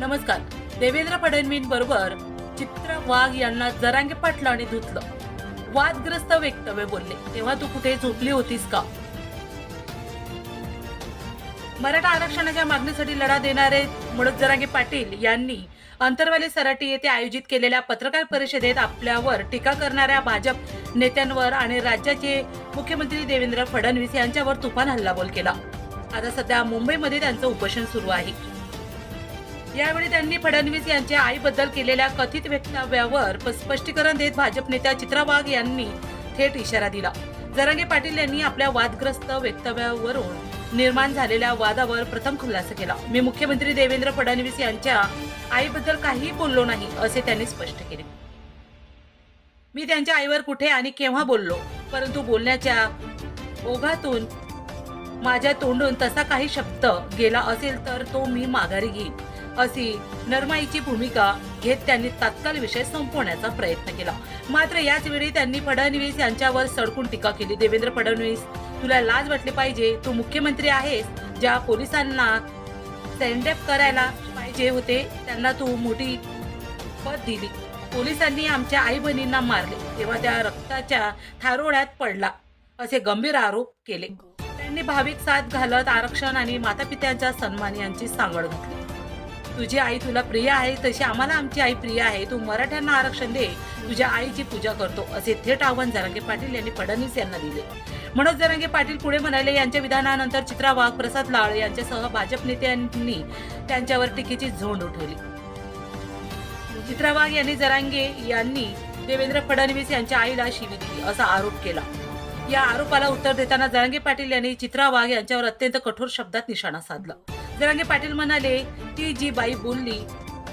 नमस्कार. देवेंद्र फडणवीस बरोबर चित्र वाघ यांना जरांगे पाटलाने धुतलं. वादग्रस्त वक्तव्य बोलले. तेव्हा तू कुठे झोपली होतीस का? मराठा आरक्षणाच्या मागणीसाठी लढा देणारे मनोज जरांगे पाटील यांनी अंतरवाली सराटी येथे आयोजित केलेल्या पत्रकार परिषदेत आपल्यावर टीका करणाऱ्या भाजप नेत्यांवर आणि राज्याचे मुख्यमंत्री देवेंद्र फडणवीस यांच्यावर तुफान हल्लाबोल केला. आता सध्या मुंबईमध्ये त्यांचं उपोषण सुरू आहे. यावेळी त्यांनी फडणवीस यांच्या आईबद्दल केलेल्या कथित वक्तव्यावर प- स्पष्टीकरण देत भाजप नेत्या चित्रा वाघ यांनी थेट इशारा दिला. जरांगे पाटील यांनी आपल्या वादग्रस्त वक्तव्यावरून निर्माण झालेल्या वादावर प्रथम खुलासा केला. मी मुख्यमंत्री देवेंद्र फडणवीस यांच्या आईबद्दल काहीही बोललो नाही असे त्यांनी स्पष्ट केले. मी त्यांच्या आईवर कुठे आणि केव्हा बोललो? परंतु बोलण्याच्या ओघातून माझ्या तोंडून तसा काही शब्द गेला असेल तर तो मी माघारी घेईन. अशी नरमाईची भूमिका घेत त्यांनी तात्काळ विषय संपवण्याचा प्रयत्न केला. मात्र याच वेळी त्यांनी फडणवीस यांच्यावर सडकून टीका केली. देवेंद्र फडणवीस तुला लाज वाटली पाहिजे तू मुख्यमंत्री आहेस ज्या पोलिसांना सेंडअप करायला पाहिजे होते त्यांना तू मोठी पद दिली. पोलिसांनी आमच्या आई बहिणींना मारले तेव्हा त्या रक्ताच्या थारोळ्यात पडला असे गंभीर आरोप केले. त्यांनी भाविक साथ घालत आरक्षण आणि मातापित्यांच्या सन्मान यांची सांगड घातली. तुझी आई तुला प्रिय आहे तशी आम्हाला आमची आई प्रिय आहे. तू मराठ्यांना आरक्षण दे तुझ्या आईची पूजा करतो असे थेट आव्हान जरांगे पाटील यांनी फडणवीस यांना दिले. मनोज जरांगे पाटील पुढे म्हणाले यांच्या विधानानंतर चित्रा वाघ प्रसाद लाळ यांच्यासह भाजप नेत्यांनी त्यांच्यावर टीकेची झोंड उठवली. चित्रा वाघ यांनी जरांगे यांनी देवेंद्र फडणवीस यांच्या आईला शिवी दिली असा आरोप केला. या आरोपाला उत्तर देताना जरांगे पाटील यांनी चित्रा वाघ यांच्यावर अत्यंत कठोर शब्दात निशाणा साधला. जरांगे पाटील म्हणाले ती जी बाई बोलली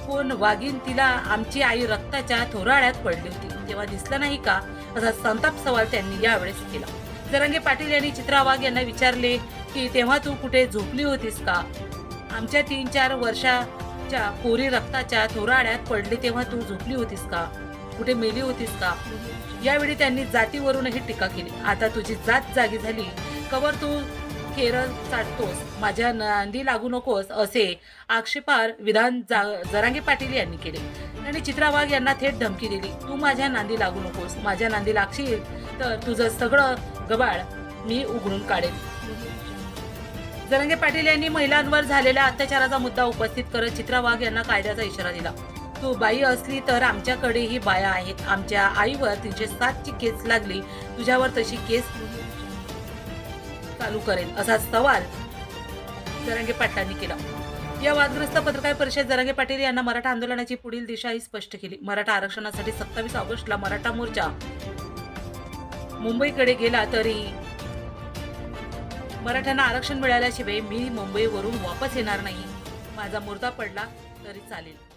कोण वाघीन तिला आमची आई रक्ताच्या थोराळ्यात पडली होती. तेव्हा दिसलं नाही का? असा संताप सवाल त्यांनी यावेळेस केला. जरांगे पाटील यांनी चित्रा वाघ यांना विचारले की तेव्हा तू कुठे झोपली होतीस का? आमच्या तीन चार वर्षाच्या कोरी रक्ताच्या थोराळ्यात पडली तेव्हा तू झोपली होतीस का? कुठे मेली होतीस का? यावेळी त्यांनी जातीवरूनही टीका केली. आता तुझी जात जागी झाली. कवर तू केरळ चाटतोस. माझ्या नांदी लागू नकोस असे आक्षेपार विधान जा- जरांगे पाटील यांनी केले. आणि चित्रा वाघ यांना थेट धमकी दिली. तू माझ्या नांदी लागू नकोस. माझ्या नांदी लागशील तर तुझं सगळं गबाळ मी उघडून काढेन. जरंगे पाटील यांनी महिलांवर झालेल्या अत्याचाराचा मुद्दा उपस्थित करत चित्रा वाघ यांना कायद्याचा इशारा दिला. तू बाई असली तर आमच्याकडेही बाया आहेत. आमच्या आईवर तीनशे सातची केस लागली. तुझ्यावर तशी केस चालू करेल असा सवाल जरांगे पाटलांनी केला. या वादग्रस्त पत्रकार परिषद जरांगे पाटील यांना मराठा आंदोलनाची पुढील दिशाही स्पष्ट केली. मराठा आरक्षणासाठी सत्तावीस ऑगस्टला मराठा मोर्चा मुंबईकडे गेला तरी मराठ्यांना आरक्षण मिळाल्याशिवाय मी मुंबईवरून वापस येणार नाही. माझा मुर्दा पडला तरी चालेल.